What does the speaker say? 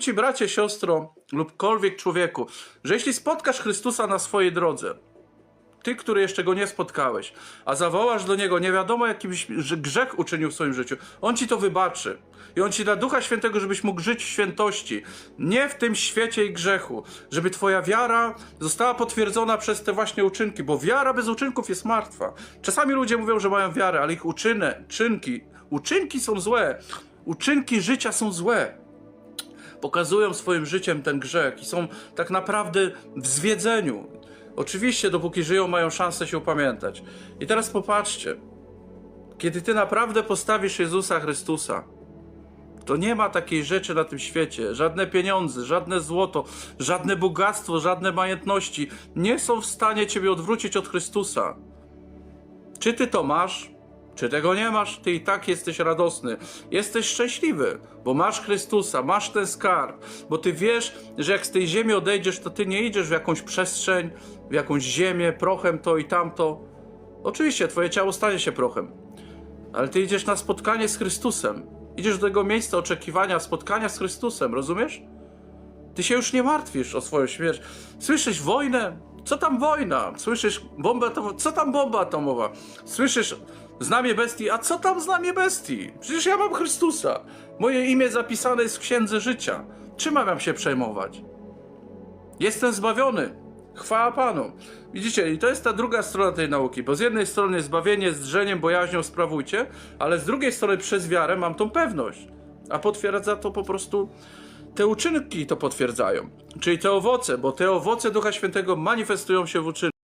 ci, bracie, siostro lubkolwiek człowieku, że jeśli spotkasz Chrystusa na swojej drodze, ty, który jeszcze go nie spotkałeś, a zawołasz do niego, nie wiadomo jakiś grzech uczynił w swoim życiu, on ci to wybaczy. I on ci da Ducha Świętego, żebyś mógł żyć w świętości, nie w tym świecie i grzechu, żeby twoja wiara została potwierdzona przez te właśnie uczynki, bo wiara bez uczynków jest martwa. Czasami ludzie mówią, że mają wiarę, ale ich uczyny, czynki, uczynki są złe. Uczynki życia są złe pokazują swoim życiem ten grzech i są tak naprawdę w zwiedzeniu. Oczywiście, dopóki żyją, mają szansę się upamiętać. I teraz popatrzcie, kiedy ty naprawdę postawisz Jezusa Chrystusa, to nie ma takiej rzeczy na tym świecie. Żadne pieniądze, żadne złoto, żadne bogactwo, żadne majątności nie są w stanie ciebie odwrócić od Chrystusa. Czy ty to masz? Czy tego nie masz? Ty i tak jesteś radosny. Jesteś szczęśliwy, bo masz Chrystusa, masz ten skarb, bo ty wiesz, że jak z tej ziemi odejdziesz, to ty nie idziesz w jakąś przestrzeń, w jakąś ziemię, prochem to i tamto. Oczywiście, twoje ciało stanie się prochem, ale ty idziesz na spotkanie z Chrystusem. Idziesz do tego miejsca oczekiwania, spotkania z Chrystusem, rozumiesz? Ty się już nie martwisz o swoją śmierć. Słyszysz wojnę? Co tam wojna? Słyszysz bombę atomową? Co tam bomba atomowa? Słyszysz znamie bestii? A co tam znamie bestii? Przecież ja mam Chrystusa. Moje imię zapisane jest w księdze życia. Czym mam się przejmować? Jestem zbawiony. Chwała Panu. Widzicie, i to jest ta druga strona tej nauki, bo z jednej strony zbawienie z drżeniem, bojaźnią sprawujcie, ale z drugiej strony przez wiarę mam tą pewność. A potwierdza to po prostu te uczynki to potwierdzają. Czyli te owoce, bo te owoce Ducha Świętego manifestują się w uczynkach.